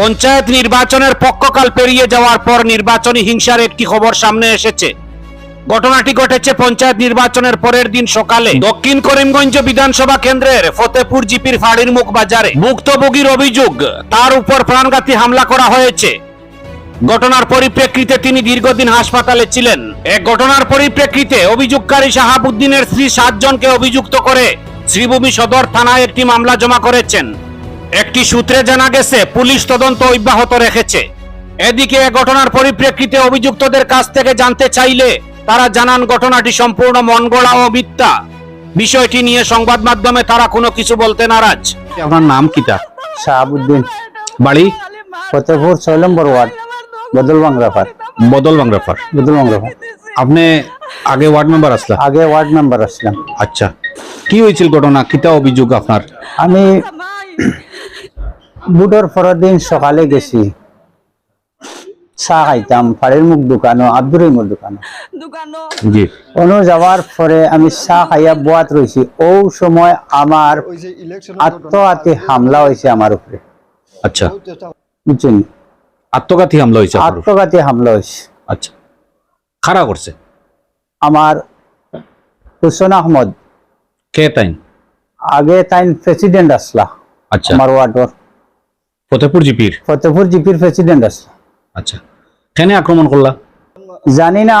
পঞ্চায়েত নির্বাচনের পক্ষকাল পেরিয়ে যাওয়ার পর নির্বাচনী হিংসার একটি খবর সামনে এসেছে। ঘটনাটি ঘটেছে পঞ্চায়েত নির্বাচনের পরের দিন সকালে। দক্ষিণ করিমগঞ্জ বিধানসভা কেন্দ্রের ফতেপুর জিপির ফাড়ির মুখ বাজারে ভুক্তভোগীর অভিযোগ, তার উপর প্রাণঘাতী হামলা করা হয়েছে। ঘটনার পরিপ্রেক্ষিতে তিনি দীর্ঘদিন হাসপাতালে ছিলেন। এক ঘটনার পরিপ্রেক্ষিতে অভিযোগকারী শাহাবুদ্দিনের স্ত্রী সাতজনকে অভিযুক্ত করে শ্রীভূমি সদর থানায় একটি মামলা জমা করেছেন। একটি সূত্রে জানা গেছে পুলিশ তদন্ত অব্যাহত রেখেছে। এদিকে এ ঘটনার পরিপ্রেক্ষিতে অভিযুক্তদের কাছ থেকে জানতে চাইলে তারা জানান ঘটনাটি সম্পূর্ণ মনগড়া ও মিথ্যা। বিষয়টি নিয়ে সংবাদ মাধ্যমে তারা কোনো কিছু বলতে নারাজ। আপনার নাম কিতা শাহাবুদ্দিন। বাড়ি? ফতেপুর ছয় নম্বর ওয়ার্ড বদল বাংলাপার বদল বাংলাফার বদল বাংলাপার আপনি আগে ওয়ার্ড মেম্বার আসলা? আগে ওয়ার্ড মেম্বার আসলাম। আচ্ছা। কি হয়েছিল ঘটনা? কিতা অভিযোগ আপনার? আমি বুধর পরের দিন সকালে গেছি। চা খাইতাম ফাড়ির মুখ দোকানো আব্দুর রহিমর দোকানো জি। যাওয়ার পরে আমি চা খাইয়া বোয়াত রয়েছি ও সময় আমার আত্মহাতি হামলা হয়েছে আমার উপরে আচ্ছা। বুঝছেন আত্মঘাতী হামলা হয়েছে আত্মঘাতী হামলা হয়েছে আচ্ছা। খারাপ করছে আমার হুসেন আহমদ। কে তাই আগে তাই প্রেসিডেন্ট আসলা আচ্ছা। আমার ওয়ার্ডর ফতেপুর জিপির? ফতেপুর জিপির প্রেসিডেন্ট আসলা আচ্ছা কেন আক্রমণ করলা? জানি না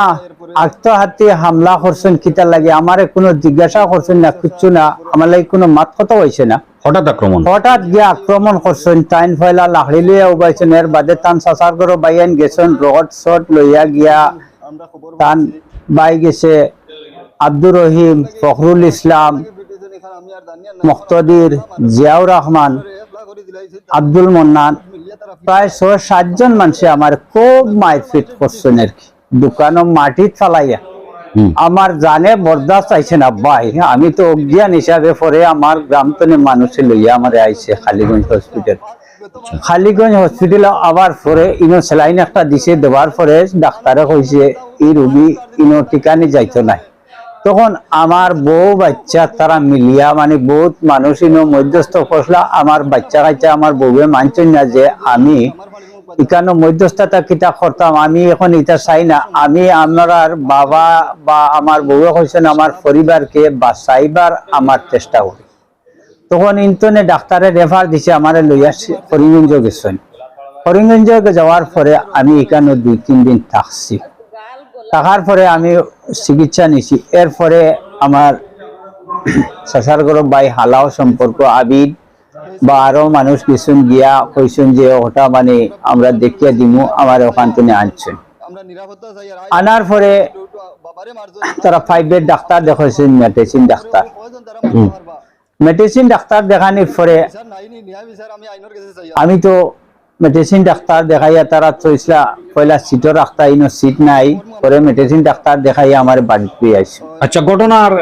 আত্মহাতি হামলা করছেন কিতা লাগে আমারে কোনো জিজ্ঞাসা করছেন না কিচ্ছু না আমার লাগে কোনো মাত কথা হয়েছে না। হঠাৎ আক্রমণ? হঠাৎ গিয়ে আক্রমণ করছেন টাইন ফয়লা লাহড়ি লইয়া উবাইছেন এর বাদে তান সাসার করে বাইয়ান গেছেন রড শট লইয়া গিয়া তান বাই গেছে আব্দুর রহিম ফখরুল ইসলাম মুক্তদির জিয়াউর রহমান। আব্দুল মন্নান প্রায় ছয় সাতজন মানুষে আমার খুব মারপিট করছেন আর কি। দোকানও মাটিত ফালাইয়া হুম। আমার জানে বরদাস্ত আইছে না ভাই আমি তো অজ্ঞান হিসাবে পরে আমার গ্রাম তনে মানুষে লইয়া আমার আইছে খালিগঞ্জ হসপিটাল খালিগঞ্জ হসপিটাল আবার পরে ইনো স্যালাইন একটা দিছে দেওয়ার পরে ডাক্তারে কইছে এই রোগী ইনো টিকানি যাইতো নাই। তখন আমার বউ বাচ্চা তারা মিলিয়া মানে বহুত মানুষ মধ্যস্থ করলা আমার বাচ্চা কাচ্চা আমার বউয়ে মানছেন না যে আমি ইকানো মধ্যস্থতা কিতা করতাম, আমি এখন এটা চাই না। আমি আমার বাবা বা আমার বউয়ে কইছেন আমার পরিবারকে বাঁচাইবার আমার চেষ্টা করি তখন ইন্তনে ডাক্তারে রেফার দিছে আমার লইয়া করিমগঞ্জ গেছেন করিমগঞ্জ যাওয়ার পরে আমি এখানে দুই তিন দিন থাকছি। থাকার পরে আমি চিকিৎসা নিছি। এরপরে আমার চাচার গরম বাই হালাও সম্পর্ক আবিদ বা আরও মানুষ কিছু গিয়া কইছেন যে ওটা মানে আমরা দেখিয়া দিমু আমার ওখান থেকে আনছেন আনার পরে তারা ফাইভের ডাক্তার দেখাইছেন মেডিসিন ডাক্তার। মেডিসিন ডাক্তার দেখানোর পরে আমি তো মেডিসিন ডাক্তার দেখাইয়া তারা চইসলা পয়লা সিটও রাখতা ইনো সিট নাই পরে মেডিসিন ডাক্তার দেখাইয়া আমার বাড়িতে আইছে। আচ্ছা ঘটনার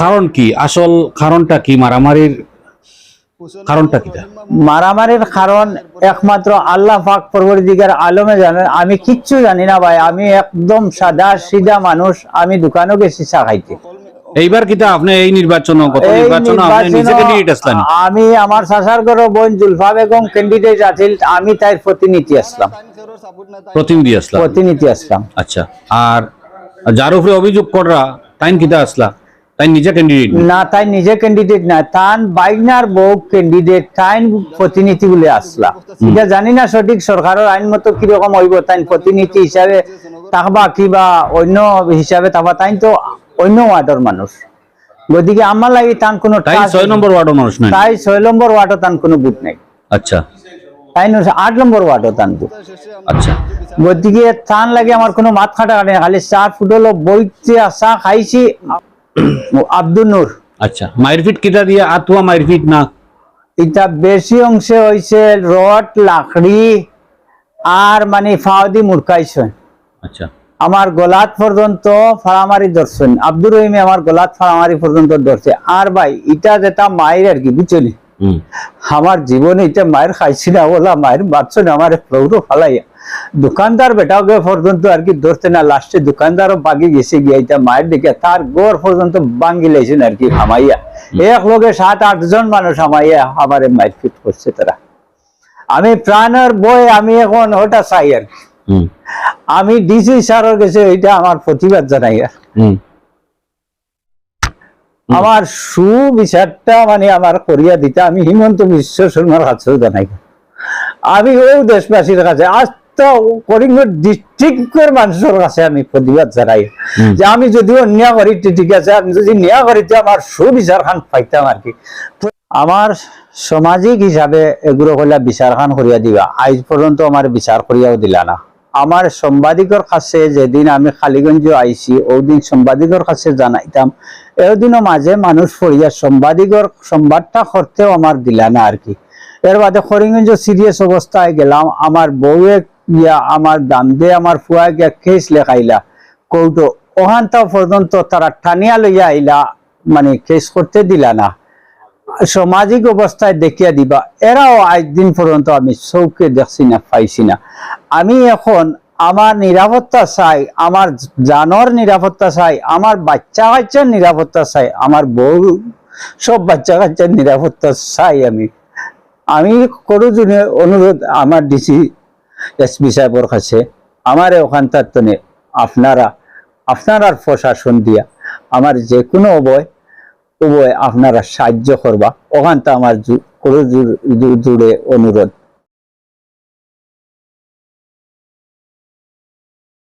কারণ কি? আসল কারণটা কি? মারামারির কারণটা কিটা? মারামারির কারণ একমাত্র আল্লাহ পাক পরবর্তীকার আলমে জানেন আমি কিচ্ছু জানি না ভাই আমি একদম সাদা সিধা মানুষ আমি দোকানও গেছি চা খাইতে এইবার কিটা আপনি এই নির্বাচন গত নির্বাচন আপনি নিজে ক্যান্ডিডেট আসলেন। আমি আমার চাচার ঘর বোন জুলফা বেগম ক্যান্ডিডেট আছিল আমি তার প্রতিনিধি আসলাম। প্রতিনিধি আসলাম। প্রতিনিধি আসলাম। আচ্ছা আর যার উপরে অভিযোগ করা আসলা? তাই নিজে ক্যান্ডিডেট না তাই নিজে ক্যান্ডিডেট না তান বাইনার বউ ক্যান্ডিডেট তাই প্রতিনিধি বলে আসলা। এটা জানি না সঠিক সরকারের আইন মতো কীরকম হইব তাই প্রতিনিধি হিসাবে থাকবা কিবা অন্য হিসাবে থাকবা তাই তো অন্য ওয়ার্ডের মানুষ। গতিকে আমার লাগে তান কোনো তাই trust- ছয় নম্বর ওয়ার্ড মানুষ নাই তাই ছয় নম্বর ওয়ার্ডও তান কোনো বুট নাই। আচ্ছা। তাই নয় আট নম্বর ওয়ার্ডও তান বুট আচ্ছা। গতিকে তান লাগে আমার কোনো মাত খাটা কাটে না। খালি চা ফুটলো বইতে চা খাইছি। আব্দুল নূর। আচ্ছা। মারপিট কিটা দিয়ে আতুয়া মারপিট না? এটা বেশি অংশে হয়েছে রড লাকড়ি আর মানে ফাওদি মুরকাইছে আচ্ছা। আমার গলাত পর্যন্ত ফাড়ামারি ধরছেন। আব্দুর রহিমে আমার গলাত ফাড়ামারি পর্যন্ত ধরছে। আর ভাই এটা যেটা মায়ের আর কি বুঝলি আমার জীবনে এটা মায়ের খাইছি না বলা মায়ের বাচ্চা না আমার প্রৌঢ় ফালাইয়া। দোকানদার বেটাও গে পর্যন্ত আর কি ধরতে না লাস্টে দোকানদারও বাগি গেছে গিয়া এটা মায়ের দিকে তার গোর পর্যন্ত বাঙ্গি লেছেন আর কি হামাইয়া। এক লগে সাত আট জন মানুষ হামাইয়া আমার ফিট করছে তারা। আমি প্রাণের বই আমি এখন ওটা চাই আর কি। আমি ডিসি স্যারের কাছে এটা আমার প্রতিবাদ জানাই। আর আমার সুবিচারটা মানে আমার করিয়া দিতে আমি হিমন্ত বিশ্ব শর্মার কাছেও জানাই। আমি ও দেশবাসীর কাছে আজ তো করিমগঞ্জ ডিস্ট্রিক্টের মানুষের কাছে আমি প্রতিবাদ জানাই। যে আমি যদি অন্যায় করি ঠিক আছে আমি যদি ন্যায় করি তো আমার সুবিচার খান পাইতাম আর কি। আমার সামাজিক হিসাবে এগুলো হইলা বিচার খান করিয়া দিবা। আজ পর্যন্ত আমার বিচার করিয়াও দিলা না। আমার সাংবাদিকর কাছে যেদিন আমি খালিগঞ্জ আইছি, ওদিন সাংবাদিকর কাছে জানাইতাম, এদিনও মাঝে মানুষ পড়িয়া সাংবাদিকর সংবাদটা করতেও আমার দিলা না আর কি। এর বাদে করিমগঞ্জ সিরিয়াস অবস্থায় গেলাম, আমার বউয়ে গিয়া আমার দাম দিয়ে আমার ফুয়া গিয়া কেস লেখাইলা, কৌটো ওখানটাও পর্যন্ত তারা টানিয়া লইয়া আইলা মানে কেস করতে দিলা না। সামাজিক অবস্থায় দেখিয়া দিবা, এরাও আজ দিন পর্যন্ত আমি চৌকে দেখছি না, পাইছি না। আমি এখন আমার নিরাপত্তা চাই, আমার জানর নিরাপত্তা চাই আমার বাচ্চা কাচ্চার নিরাপত্তা চাই আমার বউ সব বাচ্চা কাচ্চার নিরাপত্তা চাই আমি। আমি করু জন্য অনুরোধ আমার ডিসি এসপি সাহেবের কাছে আমার ওখানটার তনে আপনারা আপনার প্রশাসন দিয়া আমার যে কোনো অবয় উভয় আপনারা সাহায্য করবা। ওখানটা আমার জুড়ে অনুরোধ।